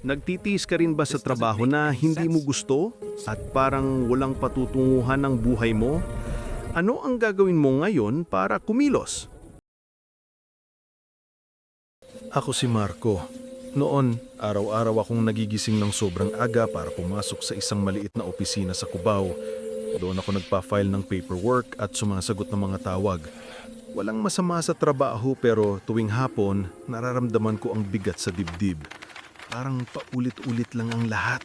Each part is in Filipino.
Nagtitiis ka rin ba sa trabaho na hindi mo gusto at parang walang patutunguhan ng buhay mo? Ano ang gagawin mo ngayon para kumilos? Ako si Marco. Noon, araw-araw akong nagigising ng sobrang aga para pumasok sa isang maliit na opisina sa Cubao. Doon ako nagpa-file ng paperwork at sumasagot ng mga tawag. Walang masama sa trabaho pero tuwing hapon, nararamdaman ko ang bigat sa dibdib. Parang paulit-ulit lang ang lahat.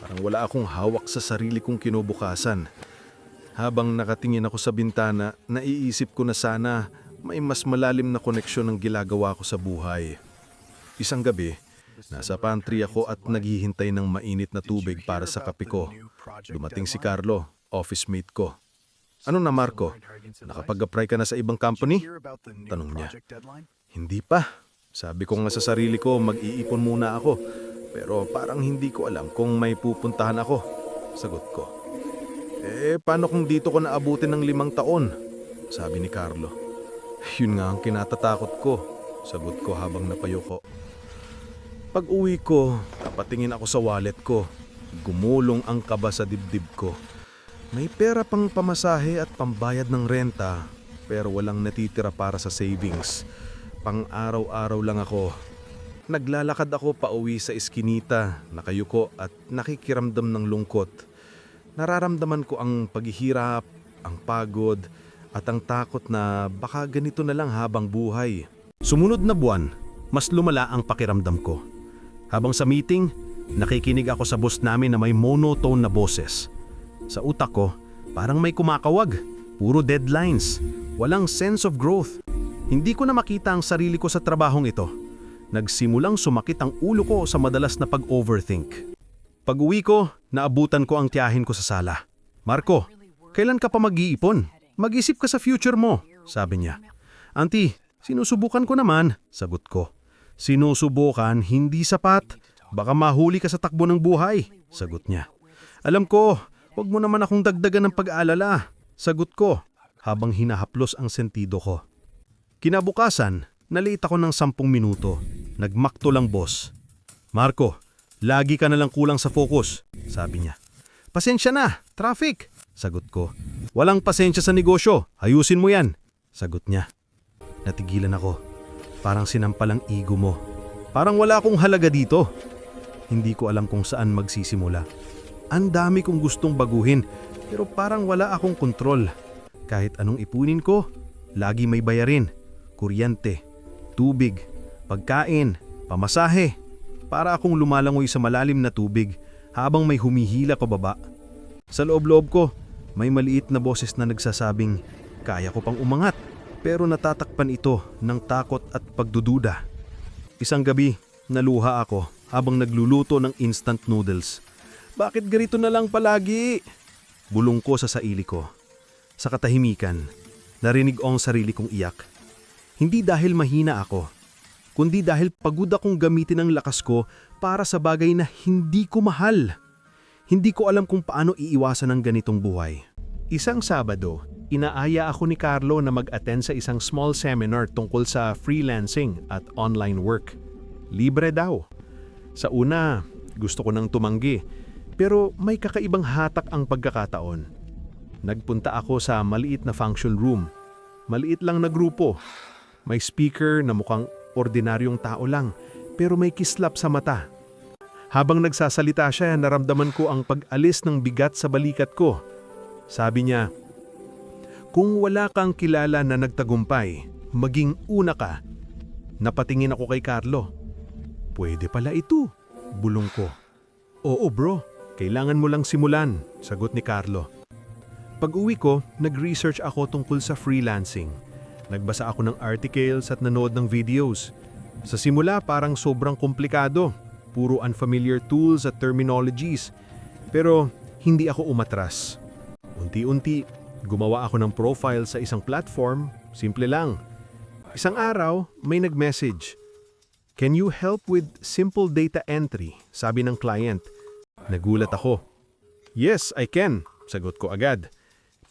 Parang wala akong hawak sa sarili kong kinubukasan. Habang nakatingin ako sa bintana, naiisip ko na sana may mas malalim na koneksyon ng ginagawa ko sa buhay. Isang gabi, nasa pantry ako at naghihintay ng mainit na tubig para sa kape ko. Dumating si Carlo, office mate ko. Ano na Marco? Nakapag-apply ka na sa ibang company? Tanong niya. Hindi pa. Sabi ko nga sa sarili ko, mag-iipon muna ako. Pero parang hindi ko alam kung may pupuntahan ako. Sagot ko. Eh, paano kung dito ko naabutin ng limang taon? Sabi ni Carlo. Yun nga ang kinatatakot ko. Sagot ko habang napayuko. Pag uwi ko, napatingin ako sa wallet ko. Gumulong ang kaba sa dibdib ko. May pera pang pamasahe at pambayad ng renta, pero walang natitira para sa savings. Pang araw-araw lang ako. Naglalakad ako pauwi sa eskinita, nakayuko at nakikiramdam ng lungkot. Nararamdaman ko ang paghihirap, ang pagod, at ang takot na baka ganito na lang habang buhay. Sumunod na buwan, mas lumala ang pakiramdam ko. Habang sa meeting, nakikinig ako sa boss namin na may monotone na boses. Sa utak ko, parang may kumakawag. Puro deadlines. Walang sense of growth. Hindi ko na makita ang sarili ko sa trabahong ito. Nagsimulang sumakit ang ulo ko sa madalas na pag-overthink. Pag uwi ko, naabutan ko ang tiyahin ko sa sala. Marco, kailan ka pa mag-iipon? Mag-isip ka sa future mo, sabi niya. Auntie, sinusubukan ko naman, sagot ko. Sinusubukan, hindi sapat. Baka mahuli ka sa takbo ng buhay, sagot niya. Alam ko, huwag mo naman akong dagdagan ng pag-aalala, sagot ko, habang hinahaplos ang sentido ko. Kinabukasan, naliit ako ng sampung minuto. Nagmakto lang boss. Marco, lagi ka na lang kulang sa focus, sabi niya. Pasensya na, traffic, sagot ko. Walang pasensya sa negosyo, ayusin mo yan, sagot niya. Natigilan ako. Parang sinampal ang ego mo. Parang wala akong halaga dito. Hindi ko alam kung saan magsisimula. Ang dami kong gustong baguhin, pero parang wala akong kontrol. Kahit anong ipunin ko, lagi may bayarin. Kuryente, tubig, pagkain, pamasahe. Para akong lumalangoy sa malalim na tubig habang may humihila pababa. Sa loob-loob ko, may maliit na boses na nagsasabing, kaya ko pang umangat. Pero natatakpan ito ng takot at pagdududa. Isang gabi, naluha ako habang nagluluto ng instant noodles. Bakit ganito na lang palagi? Bulong ko sa saili ko. Sa katahimikan, narinig ang sarili kong iyak. Hindi dahil mahina ako, kundi dahil pagod akong gamitin ang lakas ko para sa bagay na hindi ko mahal. Hindi ko alam kung paano iiwasan ang ganitong buhay. Isang Sabado, inaaya ako ni Carlo na mag-attend sa isang small seminar tungkol sa freelancing at online work. Libre daw. Sa una, gusto ko nang tumanggi, pero may kakaibang hatak ang pagkakataon. Nagpunta ako sa maliit na function room. Maliit lang na grupo. May speaker na mukhang ordinaryong tao lang, pero may kislap sa mata. Habang nagsasalita siya, naramdaman ko ang pag-alis ng bigat sa balikat ko. Sabi niya, Kung wala kang kilala na nagtagumpay, maging una ka. Napatingin ako kay Carlo. Pwede pala ito, bulong ko. Oo bro, kailangan mo lang simulan, sagot ni Carlo. Pag uwi ko, nag-research ako tungkol sa freelancing. Nagbasa ako ng articles at nanood ng videos. Sa simula parang sobrang komplikado, puro unfamiliar tools at terminologies. Pero hindi ako umatras. Unti-unti, gumawa ako ng profile sa isang platform, simple lang. Isang araw, may nag-message. Can you help with simple data entry? Sabi ng client. Nagulat ako. Yes, I can, sagot ko agad.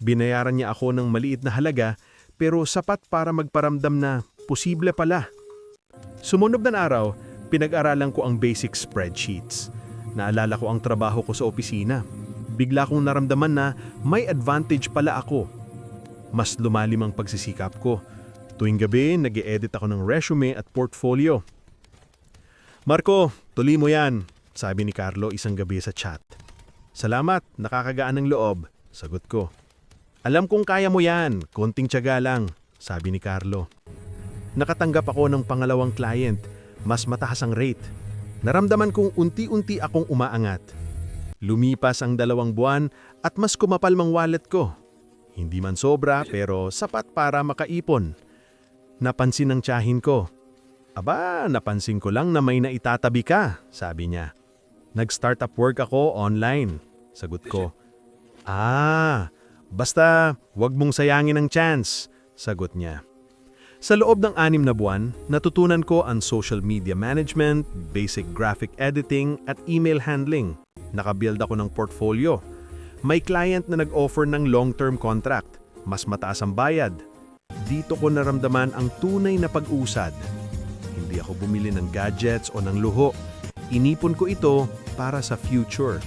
Binayaran niya ako ng maliit na halaga pero sapat para magparamdam na posible pala. Sumunod na araw, Pinag-aralan ko ang basic spreadsheets. Naalala ko ang trabaho ko sa opisina. Bigla kong naramdaman na may advantage pala ako. Mas lumalim ang pagsisikap ko. Tuwing gabi, nag edit ako ng resume at portfolio. Marco, tuloy mo yan, sabi ni Carlo isang gabi sa chat. Salamat, nakakagaan ng loob, sagot ko. Alam kong kaya mo yan, konting tiyaga lang, sabi ni Carlo. Nakatanggap ako ng pangalawang client, mas mataas ang rate. Naramdaman kong unti-unti akong umaangat. Lumipas ang dalawang buwan at mas kumapal mang wallet ko. Hindi man sobra pero sapat para makaipon. Napansin ng tiyahin ko. Aba, napansin ko lang na may naitatabi ka, sabi niya. Nag-startup work ako online, sagot ko. Ah, basta wag mong sayangin ang chance, sagot niya. Sa loob ng anim na buwan, natutunan ko ang social media management, basic graphic editing at email handling. Nakabuild ako ng portfolio. May client na nag-offer ng long-term contract. Mas mataas ang bayad. Dito ko naramdaman ang tunay na pag-usad. Hindi ako bumili ng gadgets o ng luho. Inipon ko ito para sa future.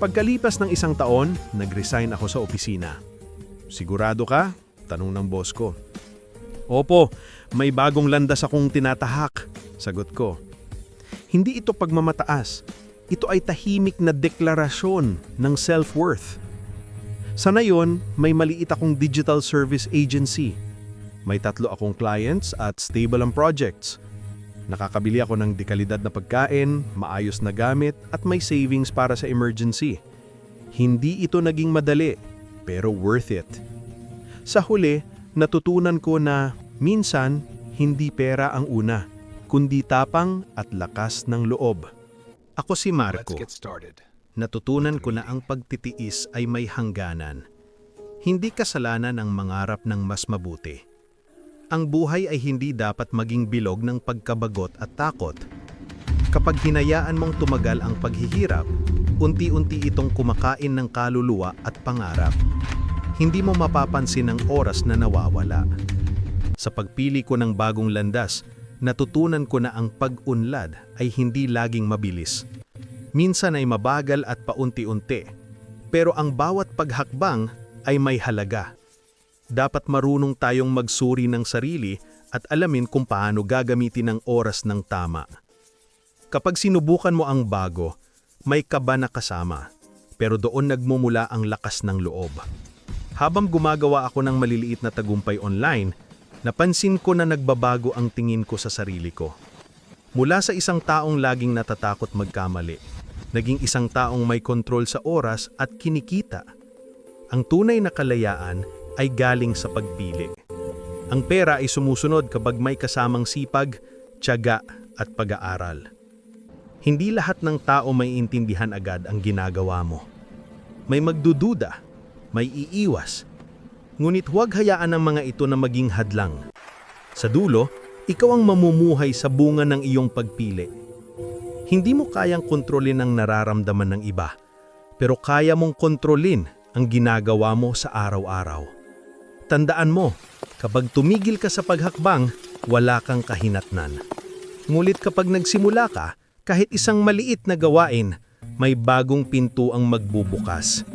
Pagkalipas ng isang taon, nag-resign ako sa opisina. Sigurado ka? Tanong ng boss ko. Opo, may bagong landas akong tinatahak, sagot ko. Hindi ito pagmamataas. Ito ay tahimik na deklarasyon ng self-worth. Sa ngayon, may maliit akong digital service agency. May tatlo akong clients at stable ang projects. Nakakabili ako ng dekalidad na pagkain, maayos na gamit at may savings para sa emergency. Hindi ito naging madali, pero worth it. Sa huli, natutunan ko na minsan hindi pera ang una, kundi tapang at lakas ng loob. Ako si Marco. Natutunan ko na ang pagtitiis ay may hangganan. Hindi kasalanan ang mangarap ng mas mabuti. Ang buhay ay hindi dapat maging bilog ng pagkabagot at takot. Kapag hinayaan mong tumagal ang paghihirap, unti-unti itong kumakain ng kaluluwa at pangarap. Hindi mo mapapansin ang oras na nawawala. Sa pagpili ko ng bagong landas, natutunan ko na ang pag-unlad ay hindi laging mabilis. Minsan ay mabagal at paunti-unti. Pero ang bawat paghakbang ay may halaga. Dapat marunong tayong magsuri ng sarili at alamin kung paano gagamitin ang oras ng tama. Kapag sinubukan mo ang bago, may kaba na kasama, pero doon nagmumula ang lakas ng loob. Habang gumagawa ako ng maliliit na tagumpay online, napansin ko na nagbabago ang tingin ko sa sarili ko. Mula sa isang taong laging natatakot magkamali, naging isang taong may kontrol sa oras at kinikita. Ang tunay na kalayaan ay galing sa pagpili. Ang pera ay sumusunod kapag may kasamang sipag, tiyaga at pag-aaral. Hindi lahat ng tao may intindihan agad ang ginagawa mo. May magdududa, may iiwas. Ngunit huwag hayaan ang mga ito na maging hadlang. Sa dulo, ikaw ang mamumuhay sa bunga ng iyong pagpili. Hindi mo kayang kontrolin ang nararamdaman ng iba, pero kaya mong kontrolin ang ginagawa mo sa araw-araw. Tandaan mo, kapag tumigil ka sa paghakbang, wala kang kahinatnan. Ngulit kapag nagsimula ka, kahit isang maliit na gawain, may bagong pinto ang magbubukas.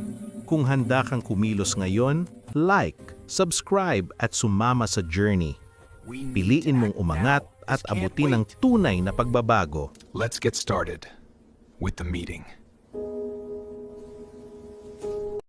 Kung handa kang kumilos ngayon, like, subscribe at sumama sa journey. Piliin mong umangat at abutin ang tunay na pagbabago. Let's get started with the meeting.